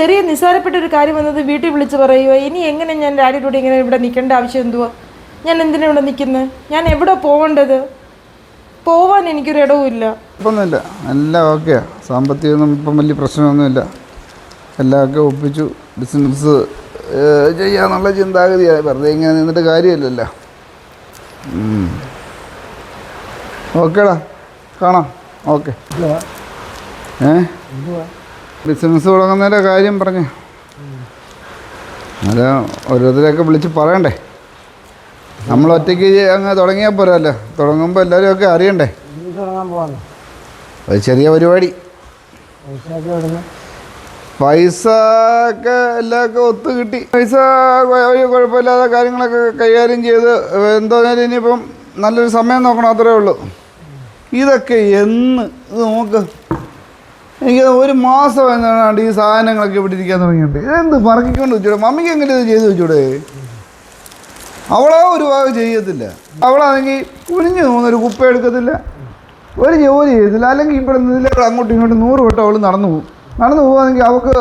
ചെറിയ നിസ്സാരപ്പെട്ട ഒരു കാര്യം വന്നത് വീട്ടിൽ വിളിച്ച് പറയുമോ ഇനി എങ്ങനെ ഞാൻ ഡാഡിയുടെ കൂടെ ഇങ്ങനെ ഇവിടെ നിൽക്കേണ്ട ആവശ്യം എന്തുവാ? ഞാൻ എന്തിനാ ഇവിടെ നിൽക്കുന്നത് ഞാൻ എവിടെ പോകേണ്ടത് പോവാൻ എനിക്കൊരു ഇടവുമില്ല ഇപ്പൊന്നുമില്ല എല്ലാം ഓക്കെയാ സാമ്പത്തികമൊന്നും ഇപ്പം വലിയ പ്രശ്നമൊന്നുമില്ല. എല്ലാമൊക്കെ ഒപ്പിച്ചു ബിസിനസ് ചെയ്യാന്നുള്ള ചിന്താഗതിയാണ് വെറുതെ ഇങ്ങനെ നിന്നിട്ട് കാര്യമില്ലല്ലോ. ഓക്കേടാ. കാണാം. ഓക്കെ. ഏ? ബിസിനസ് തുടങ്ങുന്നതിന്റെ കാര്യം പറഞ്ഞു. അത് ഓരോരുത്തരെയൊക്കെ വിളിച്ച് പറയണ്ടേ. നമ്മൾ ഒറ്റയ്ക്ക് അങ്ങ് തുടങ്ങിയാൽ പോരല്ലോ. തുടങ്ങുമ്പോൾ എല്ലാവരും ഒക്കെ അറിയണ്ടേ. ഒരു ചെറിയ പരിപാടി. പൈസ ഒക്കെ എല്ലാവർക്കും ഒത്തു കിട്ടി. പൈസ ഒരു കുഴപ്പമില്ലാതെ കാര്യങ്ങളൊക്കെ കൈകാര്യം ചെയ്ത് എന്തോന്നാലും ഇനിയിപ്പം നല്ലൊരു സമയം നോക്കണം അത്രേ ഉള്ളൂ. ഇതൊക്കെ എന്ന് നോക്ക്. എനിക്ക് ഒരു മാസം എന്നാണ്ട് ഈ സാധനങ്ങളൊക്കെ ഇവിടെ ഇരിക്കാൻ തുടങ്ങിയിട്ട് ഇതെന്ത് പറക്കിക്കൊണ്ട് വെച്ചൂടെ? മമ്മിക്ക് എങ്ങനെ ഇത് ചെയ്ത് വെച്ചൂടെ? അവളാ ഒരു ഭാഗം ചെയ്യത്തില്ല. അവളാണെങ്കിൽ കുനിഞ്ഞു തോന്നുന്നൊരു കുപ്പ എടുക്കത്തില്ല. ഒരു ജോലി ചെയ്തില്ല അല്ലെങ്കിൽ ഇവിടെ നിന്നില്ല അങ്ങോട്ടും ഇങ്ങോട്ടും നൂറ് വട്ടം അവൾ നടന്നു പോകും. നടന്നു പോകുകയാണെങ്കിൽ അവൾക്ക്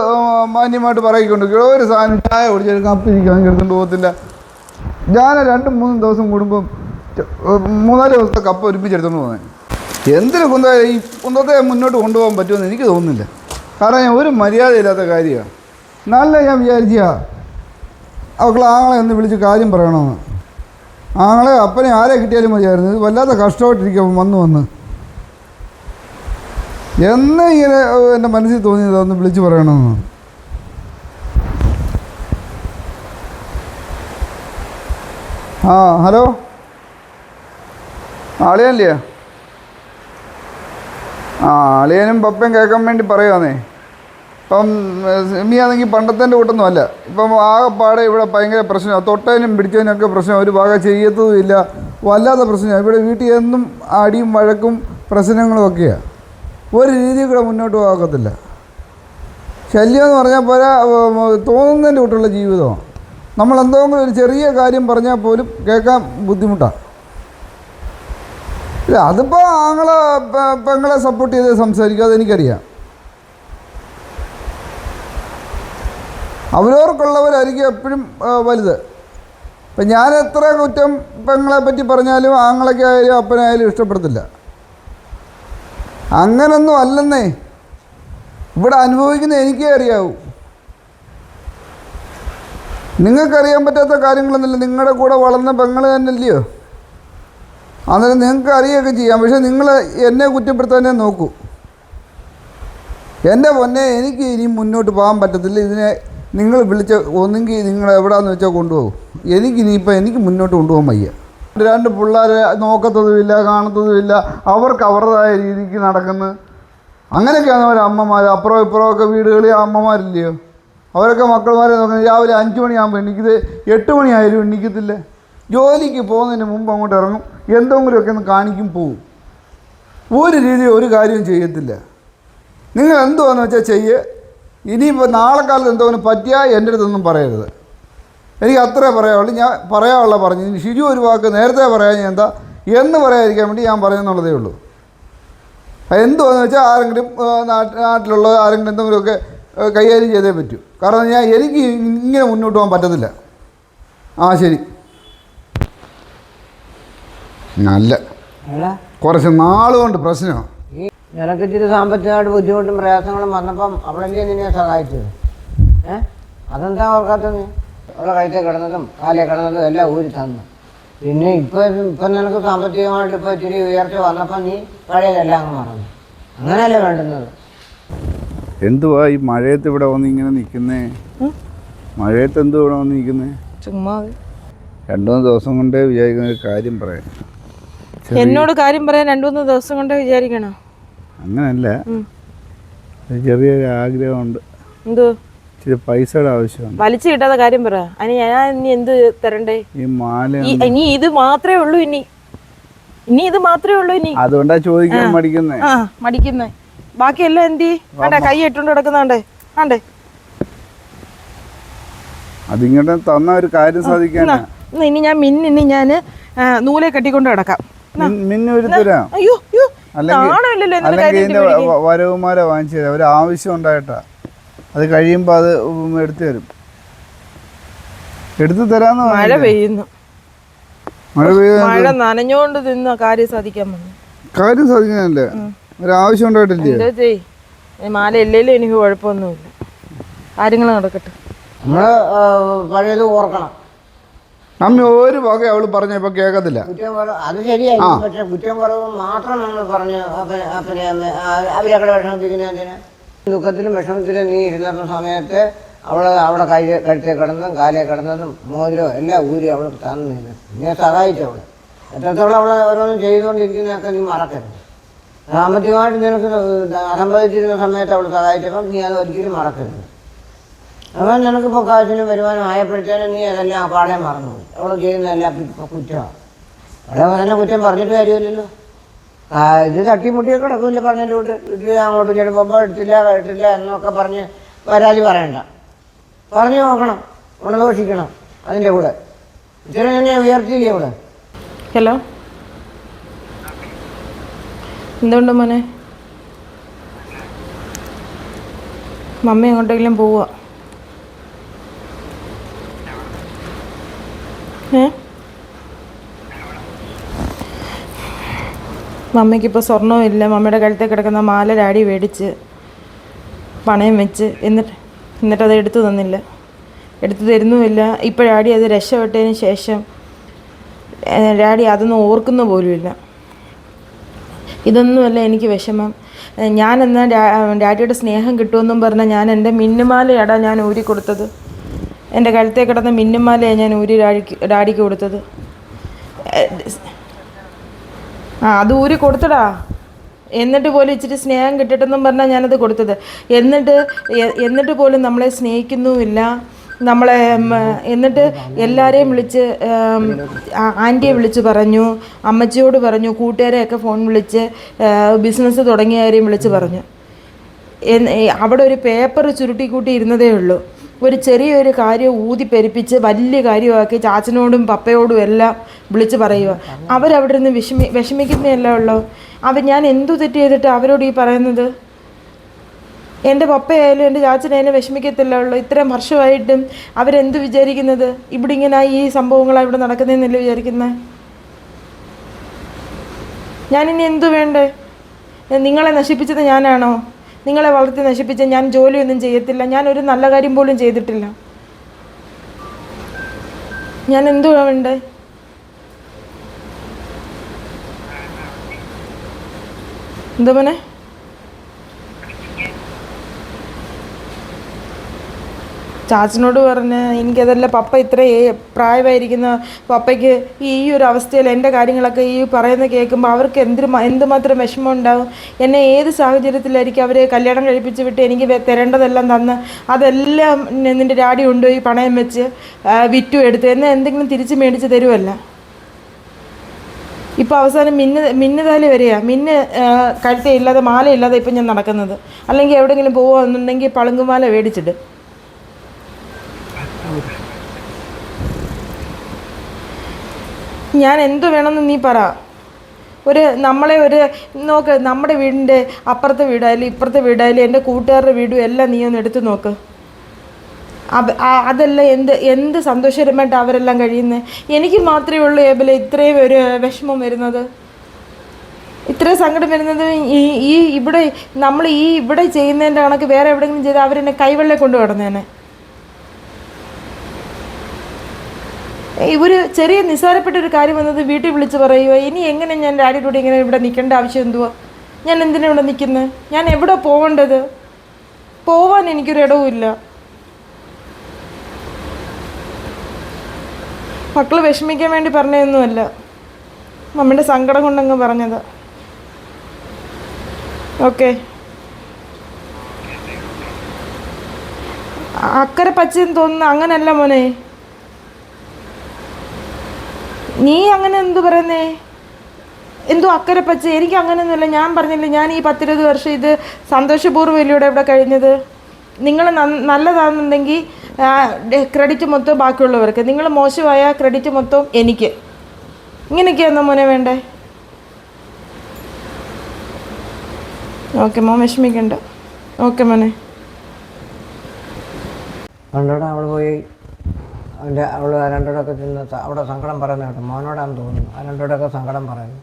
മാന്യമായിട്ട് പറയിക്കൊണ്ട് ഒരു സാധനം ചായ കുടിച്ചൊരു കപ്പ് ഇരിക്കുകയാണെങ്കിൽ എടുത്തുകൊണ്ട് പോകത്തില്ല. ഞാൻ രണ്ടും മൂന്നും ദിവസം കൂടുമ്പം മൂന്നാൽ ദിവസത്തെ കപ്പ് ഒരുമിച്ചെടുത്തോണ്ട് പോകുന്നത് എന്തിനു കുന്ത ഈ കുന്തത്തെ മുന്നോട്ട് കൊണ്ടുപോകാൻ പറ്റുമെന്ന് എനിക്ക് തോന്നുന്നില്ല. കാരണം ഞാൻ ഒരു മര്യാദയില്ലാത്ത കാര്യമാണ്. നല്ല ഞാൻ വിചാരിക്കുക അവൾക്ക് ആങ്ങളെ ഒന്ന് വിളിച്ച് കാര്യം പറയണമെന്ന്. ആങ്ങളെ അപ്പനെ ആരെ കിട്ടിയാലും മതിയായിരുന്നു. ഇത് വല്ലാത്ത കഷ്ടമായിട്ടിരിക്കും വന്ന് വന്ന്. എന്ന് ഇങ്ങനെ എന്റെ മനസ്സിൽ തോന്നിയത് ഒന്ന് വിളിച്ച് പറയണമെന്ന്. ആ ഹലോ? ആളിയല്ലേ ആ അളിയനും പപ്പയും കേൾക്കാൻ വേണ്ടി പറയുവാന്നേ. ഇപ്പം സിമിയാണെങ്കിൽ പണ്ടത്തെ കൂട്ടൊന്നും അല്ല ഇപ്പം ആകെപ്പാടെ ഇവിടെ ഭയങ്കര പ്രശ്നമാണ്. തൊട്ടതിനും പിടിച്ചതിനൊക്കെ പ്രശ്നം ഒരു ഭാഗം ചെയ്യത്തതും ഇല്ല. വല്ലാത്ത പ്രശ്നമാണ്. ഇവിടെ വീട്ടിൽ എന്നും അടിയും വഴക്കും പ്രശ്നങ്ങളും ഒക്കെയാണ് ഒരു രീതി കൂടെ മുന്നോട്ട് പോകത്തില്ല ശല്യം എന്ന് പറഞ്ഞാൽ പോരാ തോന്നുന്നതിന്റെ കൂട്ടുള്ള ജീവിതമാണ്. നമ്മൾ എന്തെങ്കിലും ഒരു ചെറിയ കാര്യം പറഞ്ഞാൽ പോലും കേൾക്കാൻ ബുദ്ധിമുട്ടാണ്. ഇല്ല അതിപ്പോൾ ആങ്ങളെ പെങ്ങളെ സപ്പോർട്ട് ചെയ്ത് സംസാരിക്കുക അതെനിക്കറിയാം. അവരവർക്കുള്ളവരായിരിക്കും എപ്പോഴും വലുത്. ഇപ്പം ഞാൻ എത്ര കുറ്റം പെങ്ങളെ പറ്റി പറഞ്ഞാലും ആങ്ങളൊക്കെയായാലും അപ്പനായാലും ഇഷ്ടപ്പെടത്തില്ല. അങ്ങനൊന്നും അല്ലെന്നേ. ഇവിടെ അനുഭവിക്കുന്ന എനിക്കേ അറിയാവൂ. നിങ്ങൾക്കറിയാൻ പറ്റാത്ത കാര്യങ്ങളൊന്നുമില്ല. നിങ്ങളുടെ കൂടെ വളർന്ന പെങ്ങൾ തന്നെയല്ലയോ? അന്നേരം നിങ്ങൾക്ക് അറിയുകയൊക്കെ ചെയ്യാം. പക്ഷെ നിങ്ങൾ എന്നെ കുറ്റപ്പെടുത്താനേ നോക്കൂ. എന്റെ പൊന്നെ എനിക്ക് ഇനി മുന്നോട്ട് പോകാൻ പറ്റത്തില്ല. ഇതിനെ നിങ്ങൾ വിളിച്ച ഒന്നെങ്കിൽ നിങ്ങൾ എവിടെയാണെന്ന് വെച്ചാൽ കൊണ്ടുപോകും. എനിക്ക് എനിക്കിനിയിപ്പോൾ എനിക്ക് മുന്നോട്ട് കൊണ്ടുപോകാൻ വയ്യ. രണ്ട് പിള്ളേരെ നോക്കത്തതുമില്ല കാണത്തതുമില്ല. അവർക്ക് അവരുടേതായ രീതിക്ക് നടക്കുന്നു. അങ്ങനെയൊക്കെയാണ് അവർ അമ്മമാർ. അപ്പുറം ഇപ്പുറമൊക്കെ വീടുകളിൽ അമ്മമാരില്ലയോ? അവരൊക്കെ മക്കൾമാരെ നോക്കുന്നത് രാവിലെ അഞ്ച് മണിയാകുമ്പോൾ എണ്ണിക്കത് എട്ട് മണിയായാലും എണീക്കത്തില്ല. ജോലിക്ക് പോകുന്നതിന് മുമ്പ് അങ്ങോട്ട് ഇറങ്ങും. എന്തെങ്കിലുമൊക്കെ ഒന്ന് കാണിക്കും പോവും. ഒരു രീതി ഒരു കാര്യവും ചെയ്യത്തില്ല. നിങ്ങൾ എന്തുവാന്ന് വെച്ചാൽ ചെയ്യ്. ഇനിയിപ്പോൾ നാളെ കാലത്ത് എന്തോന്ന് പറ്റിയാൽ എന്റെ അടുത്തൊന്നും പറയരുത്. എനിക്ക് അത്രേ പറയാനുള്ളൂ ഞാൻ പറയാനുള്ള പറഞ്ഞു. ഇനി ഷിജു ഒരു വാക്ക് നേരത്തെ പറയാൻ ഞാൻ എന്താ? എന്ന് പറയാതിരിക്കാൻ വേണ്ടി ഞാൻ പറയുന്നുള്ളതേ ഉള്ളൂ. എന്തുവാന്ന് വെച്ചാൽ ആരെങ്കിലും നാട്ടിലുള്ള ആരെങ്കിലും എന്തെങ്കിലുമൊക്കെ കൈകാര്യം ചെയ്തേ പറ്റൂ. കാരണം ഞാൻ എനിക്ക് ഇങ്ങനെ മുന്നോട്ട് പോകാൻ പറ്റത്തില്ല. ആ ശരി. നല്ല. കുറച്ച് നാളുകൊണ്ട് പ്രശ്നം നിനക്ക് ഇച്ചിരി സാമ്പത്തികമായിട്ട് ബുദ്ധിമുട്ടും പ്രയാസങ്ങളും വന്നപ്പം അവളെന്തിനാ നിന്നെ സഹായിച്ചത്? ഏ? അതെന്താ ഓർക്കാത്തത് നീ? അവളെ കഴുത്തെ കിടന്നതും കാലേ കിടന്നതും എല്ലാം ഊരി തന്നു. പിന്നെ ഇപ്പം ഇപ്പം നിനക്ക് സാമ്പത്തികമായിട്ട് ഇപ്പോൾ ഇച്ചിരി ഉയർച്ച വന്നപ്പം നീ പഴയതെല്ലാം അങ്ങ് മറന്നു. അങ്ങനെയല്ലേ വേണ്ടുന്നത്? എന്തുവാ ഈ മഴയത്ത് ഇവിടെ വന്ന് ഇങ്ങനെ നിൽക്കുന്നേ? മഴയത്ത് എന്തുവാ വന്ന് നിൽക്കുന്നേ? ചുമ്മാ. രണ്ടു മൂന്ന് ദിവസം കൊണ്ടേ വിചാരിക്കുന്ന ഒരു കാര്യം പറയാം. എന്നോട് കാര്യം പറയാൻ രണ്ടു മൂന്ന് ദിവസം കൊണ്ട് വിചാരിക്കണോ? അങ്ങനല്ല. ചെറിയൊരു ആഗ്രഹമുണ്ട്. എന്തോ? ഇച്ചിരി പൈസയുടെ ആവശ്യമാണ് വലിച്ചു കിട്ടാത്ത കാര്യം പറ. അനി ഞാൻ ഇനി എന്ത് തരണ്ടേ? ഈ മാല ഇനി ഇത് മാത്രമേ ഉള്ളൂ ഇനി. ഇനി ഇത് മാത്രമേ ഉള്ളൂ ഇനി. അതുകൊണ്ടാ ചോദിക്കാൻ മടിക്കുന്നേ. ആ മടിക്കുന്നേ. ബാക്കിയെല്ലാം എന്തി വേണ്ട കൈ ഇട്ടുകൊണ്ട് കിടക്കുന്നാണ്ടേ ആണ്ടേ അതിങ്ങോട്ട് തന്ന ഒരു കാര്യം സാധിക്കാനാ. ഇനി ഞാൻ മിന്നിനി ഞാൻ നൂലെ കെട്ടിക്കൊണ്ട് കിടക്കാം. അയ്യോ അല്ലെങ്കിൽ വരവുമാരെ വാങ്ങിച്ചു തരാം. ഒരു ആവശ്യം ഉണ്ടായിട്ടാ. അത് കഴിയുമ്പോ അത് എടുത്തു തരും. എടുത്തു തരാന്ന് മഴ? പെയ്യുന്നു. മഴ പെയ്യാൻ മഴ നനഞ്ഞോണ്ട് നിന്ന് കാര്യം സാധിക്കാൻ വന്നു. കാര്യം സാധിക്കാനല്ലേ? ഒരാവശ്യം ഉണ്ടായിട്ടില്ലേ? മാല ഇല്ലെങ്കിലും എനിക്ക് കുഴപ്പമൊന്നുമില്ല. കാര്യങ്ങൾ നടക്കട്ടെ. നമ്മൾ പഴയത് ഓർക്കണം. അമ്മ ഒരു വക അവൾ പറഞ്ഞ ഇപ്പൊ കേൾക്കത്തില്ല അത് ശരിയാണ് പക്ഷെ കുറ്റം കുറവ് മാത്രം നമ്മൾ പറഞ്ഞു അപ്പനെ അപ്പനെ അമ്മ അവരൊക്കെ വിഷമിപ്പിക്കുന്നതിന് ദുഃഖത്തിലും വിഷമത്തിലും നീ ഇരുന്ന സമയത്ത് അവൾ അവിടെ കൈ കഴുത്തെ കിടന്നതും കാലേ കിടന്നതും മോതിരോ എല്ലാം ഊരി അവൾ തന്നില്ല നീ സഹായിച്ചു അവൾ. എത്രത്തോളം അവളെ ഓരോന്നും ചെയ്തുകൊണ്ടിരിക്കുന്നതൊക്കെ നീ മറക്കരുത്. സാമ്പത്തികമായിട്ട് നിനക്ക് അസംഭവിച്ചിരുന്ന സമയത്ത് അവൾ സഹായിച്ചപ്പം നീ അത് ഒരിക്കലും മറക്കരുത്. അവൻ നിനക്ക് ഇപ്പോൾ കാശിനും വരുമാനം ആയപ്പോഴത്തേനും നീ അതെല്ലാം പാടെ മറന്നു. അവൾ ചെയ്യുന്നതെല്ലാം കുറ്റമാണ്. അവിടെ തന്നെ കുറ്റം പറഞ്ഞിട്ട് കാര്യമില്ലല്ലോ. ആ ഇത് തട്ടിമുട്ടിയൊക്കെ കിടക്കില്ല പറഞ്ഞിട്ട് വീട്ടിൽ അങ്ങോട്ട് ചെല്ലുമ്പോൾ എടുത്തില്ല കേട്ടില്ല എന്നൊക്കെ പറഞ്ഞ് പരാതി പറയണ്ട. പറഞ്ഞു നോക്കണം ഗുണദോഷിക്കണം അതിന്റെ കൂടെ. ഇത്രയും തന്നെ ഉയർത്തിയില്ലേ ഇവിടെ ഹലോ? എന്തുകൊണ്ട് മോനെ? മമ്മി എങ്ങോട്ടെങ്കിലും പോവുക മമ്മിക്കിപ്പോൾ സ്വർണവും ഇല്ല മമ്മിയുടെ കഴുത്തിൽ കിടക്കുന്ന മാല ഡാഡി മേടിച്ച് പണയം വെച്ച് എന്നിട്ട് എന്നിട്ടത് എടുത്തു തന്നില്ല. എടുത്തു തരുന്നുമില്ല. ഇപ്പോൾ ഡാഡി അത് രക്ഷപ്പെട്ടതിന് ശേഷം രാടി അതൊന്നും ഓർക്കുന്ന പോലുമില്ല. ഇതൊന്നുമല്ല എനിക്ക് വിഷമം. ഞാനെന്നാൽ ഡാഡിയുടെ സ്നേഹം കിട്ടുമെന്നും പറഞ്ഞാൽ ഞാൻ എന്റെ മിന്നുമാലയാടാ ഞാൻ ഊരി കൊടുത്തത് എന്റെ കഴുത്തേ കിടന്ന മിന്നുമാലയാണ് ഞാൻ ഊരി ഡാഡിക്ക് ഡാഡിക്ക് കൊടുത്തത്. ആ അത് ഊരി കൊടുത്തടാ. എന്നിട്ട് പോലും ഇച്ചിരി സ്നേഹം കിട്ടട്ടെന്നും പറഞ്ഞാൽ ഞാനത് കൊടുത്തത്. എന്നിട്ട് എന്നിട്ട് പോലും നമ്മളെ സ്നേഹിക്കുന്നുമില്ല. നമ്മളെ എന്നിട്ട് എല്ലാവരെയും വിളിച്ച് ആന്റിയെ വിളിച്ച് പറഞ്ഞു. അമ്മച്ചിയോട് പറഞ്ഞു. കൂട്ടുകാരെയൊക്കെ ഫോൺ വിളിച്ച് ബിസിനസ് തുടങ്ങിയവരെയും വിളിച്ച് പറഞ്ഞു. അവിടെ ഒരു പേപ്പർ ചുരുട്ടിക്കൂട്ടി ഇരുന്നതേ ഉള്ളൂ. ഒരു ചെറിയൊരു കാര്യം ഊതി പെരുപ്പിച്ച് വലിയ കാര്യമാക്കി ചാച്ചനോടും പപ്പയോടും എല്ലാം വിളിച്ച് പറയുക അവരവിടെ നിന്ന് വിഷമി വിഷമിക്കുന്നതല്ല ഉള്ളൂ? അവർ ഞാൻ എന്തു തെറ്റ് ചെയ്തിട്ട് അവരോട് ഈ പറയുന്നത്? എന്റെ പപ്പയായാലും എന്റെ ചാച്ചനായാലും വിഷമിക്കത്തില്ല ഉള്ളൂ. ഇത്രയും വർഷമായിട്ടും അവരെന്ത് വിചാരിക്കുന്നത്? ഇവിടെ ഇങ്ങനെ ഈ സംഭവങ്ങളാണ് ഇവിടെ നടക്കുന്നതെന്നല്ലേ വിചാരിക്കുന്നത് ഞാനിനി എന്തു വേണ്ടേ? നിങ്ങളെ നശിപ്പിച്ചത് ഞാനാണോ? നിങ്ങളെ വളർത്തി നശിപ്പിച്ച ഞാൻ ജോലിയൊന്നും ചെയ്യത്തില്ല. ഞാൻ ഒരു നല്ല കാര്യം പോലും ചെയ്തിട്ടില്ല. ഞാൻ എന്തുവാ വേണ്ടേ? എന്താ മോനെ? ചാച്ചനോട് പറഞ്ഞ് എനിക്കതല്ല പപ്പ ഇത്ര പ്രായമായിരിക്കുന്ന പപ്പയ്ക്ക് ഈ ഒരു അവസ്ഥയിൽ എന്റെ കാര്യങ്ങളൊക്കെ ഈ പറയുന്ന കേൾക്കുമ്പോൾ അവർക്ക് എന്തിന് എന്തുമാത്രം വിഷമം ഉണ്ടാവും എന്നെ ഏത് സാഹചര്യത്തിലായിരിക്കും അവരെ കല്യാണം കഴിപ്പിച്ച് വിട്ട് എനിക്ക് തരേണ്ടതെല്ലാം തന്ന് അതെല്ലാം നിന്റെ ഡാഡി കൊണ്ടുപോയി പണയം വെച്ച് വിറ്റു എടുത്ത്. എന്നെ എന്തെങ്കിലും തിരിച്ച് മേടിച്ച് തരുമല്ല ഇപ്പോൾ അവസാനം മിന്ന മിന്നതാലി വരെയാണ് മിന്ന കഴുത്തയില്ലാതെ മാല ഇല്ലാതെ ഇപ്പം ഞാൻ നടക്കുന്നത്. അല്ലെങ്കിൽ എവിടെയെങ്കിലും പോകുകയെന്നുണ്ടെങ്കിൽ പളുങ്കുമാല മേടിച്ചിട്ട് ഞാൻ എന്തു വേണമെന്ന് നീ പറ. ഒരു നമ്മളെ ഒരു നോക്ക് നമ്മുടെ വീടിന്റെ അപ്പുറത്തെ വീടായാലും ഇപ്പുറത്തെ വീടായാലും എന്റെ കൂട്ടുകാരുടെ വീടും എല്ലാം നീ ഒന്ന് എടുത്തു നോക്ക്. അതെല്ലാം എന്ത് എന്ത് സന്തോഷകരമായിട്ട് അവരെല്ലാം കഴിയുന്നത് എനിക്ക് മാത്രമേ ഉള്ളൂ ഏബിലെ ഇത്രയും ഒരു വിഷമം വരുന്നത്. ഇത്രയും സങ്കടം വരുന്നത് ഈ ഈ ഇവിടെ നമ്മൾ ഈ ഇവിടെ ചെയ്യുന്നതിന്റെ കണക്ക് വേറെ എവിടെയെങ്കിലും ചെയ്താൽ അവരെന്നെ കൈവെള്ളെ കൊണ്ട് കിടന്നേനെ ഒരു ചെറിയ നിസ്സാരപ്പെട്ട ഒരു കാര്യം വന്നത് വീട്ടിൽ വിളിച്ച് പറയുക ഇനി എങ്ങനെ ഞാൻ ഡാഡിയുടെ ഇങ്ങനെ ഇവിടെ നിൽക്കേണ്ട ആവശ്യം എന്തുവാ? ഞാൻ എന്തിനാ ഇവിടെ നിൽക്കുന്നത് ഞാൻ എവിടെ പോകേണ്ടത്? പോവാൻ എനിക്കൊരു ഇടവുമില്ല മക്കൾ വിഷമിക്കാൻ വേണ്ടി പറഞ്ഞതൊന്നുമല്ല. മമ്മിയുടെ സങ്കടം കൊണ്ടങ്ങ് പറഞ്ഞത്. ഓക്കെ. അക്കരെ പച്ചയെന്ന് തോന്നുന്നു അങ്ങനല്ല മോനെ. നീ അങ്ങനെ എന്തു പറയുന്നേ? എന്തോ അക്കരെ പച്ച. എനിക്ക് അങ്ങനെയൊന്നുമില്ല ഞാൻ പറഞ്ഞില്ല ഞാൻ ഈ പത്തിരുപത് വർഷം ഇത് സന്തോഷപൂർവയിലൂടെ ഇവിടെ കഴിഞ്ഞത്. നിങ്ങൾ നല്ലതാണെന്നുണ്ടെങ്കിൽ ക്രെഡിറ്റ് മൊത്തം ബാക്കിയുള്ളവർക്ക്. നിങ്ങൾ മോശമായ ക്രെഡിറ്റ് മൊത്തം എനിക്ക്. ഇങ്ങനെയൊക്കെയാണോ മോനെ വേണ്ടേ? ഓക്കെ മോൻ വിഷമിക്കണ്ട. ഓക്കെ മോനെ. പോയി അവന്റെ അവൾ രണ്ടോടൊക്കെ ചെന്ന് അവിടെ സങ്കടം പറയുന്ന കേട്ടോ. മോനോടാന്ന് തോന്നുന്നു. ആ രണ്ടോടൊക്കെ സങ്കടം പറയുന്നു.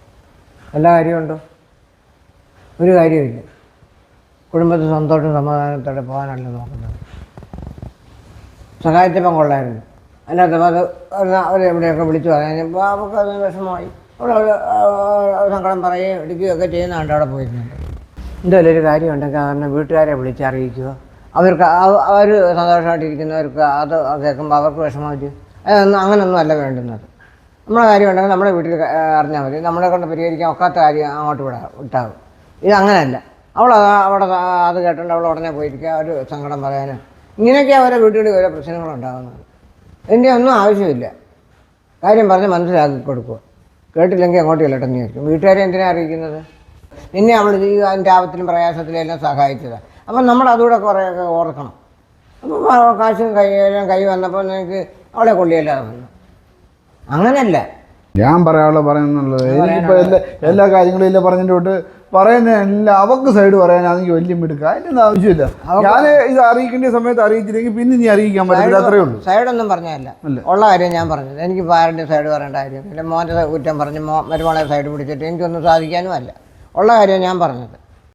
എല്ലാ കാര്യമുണ്ടോ ഒരു കാര്യമില്ല കുടുംബത്തിൽ സന്തോഷം സമാധാനത്തോടെ പോകാനല്ല നോക്കുന്നത്. സഹായത്തിപ്പം കൊള്ളായിരുന്നു. അല്ലാത്ത അത് അവരെവിടെയൊക്കെ വിളിച്ചു പറഞ്ഞപ്പോൾ അവർക്ക് അത് വിഷമമായി. അവിടെ സങ്കടം പറയുകയും എടുക്കുകയൊക്കെ ചെയ്യുന്ന കണ്ട് അവിടെ പോയിരുന്നുണ്ട് എന്തായാലും ഒരു കാര്യം ഉണ്ടെങ്കിൽ അവരുടെ വീട്ടുകാരെ വിളിച്ചറിയിക്കുക അവർക്ക് അവർ സന്തോഷമായിട്ടിരിക്കുന്നവർക്ക് അത് കേൾക്കുമ്പോൾ അവർക്ക് വിഷമമായിട്ട്. അതൊന്നും അങ്ങനെയൊന്നും അല്ല വേണ്ടുന്നത്. നമ്മളെ കാര്യം ഉണ്ടെങ്കിൽ നമ്മുടെ വീട്ടിൽ അറിഞ്ഞാൽ മതി. നമ്മളെ കൊണ്ട് പരിഹരിക്കാൻ ഒക്കാത്ത കാര്യം അങ്ങോട്ട് വിടാ വിട്ടാകും ഇത് അങ്ങനെയല്ല. അവൾ അവിടെ അത് കേട്ടുണ്ട് അവൾ ഉടനെ പോയിരിക്കുക ഒരു സങ്കടം പറയാനും. ഇങ്ങനെയൊക്കെ അവരെ വീട്ടിൽ ഓരോ പ്രശ്നങ്ങളുണ്ടാകുന്നത് ഇതിന്റെ ഒന്നും ആവശ്യമില്ല. കാര്യം പറഞ്ഞ് മനസ്സിലാക്കി കൊടുക്കുക. കേട്ടില്ലെങ്കിൽ അങ്ങോട്ട് ഇല്ലട്ടെന്ന് ചോദിക്കും. വീട്ടുകാരെ എന്തിനാണ് അറിയിക്കുന്നത്? നിന്നെ അവൾ ഈ അതിന്റെ ആപത്തിലും പ്രയാസത്തിലും എല്ലാം സഹായിച്ചതാണ് അപ്പം നമ്മൾ അതുകൂടെ കുറേയൊക്കെ ഓർക്കണം. അപ്പോൾ കാശും കൈയെല്ലാം കൈ വന്നപ്പോൾ നിനക്ക് അവളെ കൊള്ളിയല്ലാതെ വന്നു അങ്ങനെയല്ല. ഞാൻ പറയാനുള്ള പറയുന്നുള്ളത് എനിക്കിപ്പോൾ എല്ലാ എല്ലാ കാര്യങ്ങളും ഇല്ല പറഞ്ഞിട്ട് തൊട്ട് പറയുന്ന എല്ലാം അവക്ക് സൈഡ് പറയാനാണെങ്കിൽ വലിയ മിടുക്ക. അതിനൊന്നും ആവശ്യമില്ല. ഞാൻ ഇത് അറിയിക്കേണ്ട സമയത്ത് അറിയിച്ചില്ലെങ്കിൽ പിന്നെ നീ അറിയിക്കാൻ പറ്റില്ല അത്രേ ഉള്ളൂ. സൈഡൊന്നും പറഞ്ഞതല്ല. ഉള്ള കാര്യം ഞാൻ പറഞ്ഞത്. എനിക്ക് ആരുടെ സൈഡ് പറയേണ്ട കാര്യം പിന്നെ മോന്റെ കുറ്റം പറഞ്ഞ് മോ മരുമോളെ സൈഡ് പിടിച്ചിട്ട് എനിക്കൊന്നും സാധിക്കാനും അല്ല. ഉള്ള കാര്യം ഞാൻ പറഞ്ഞത്.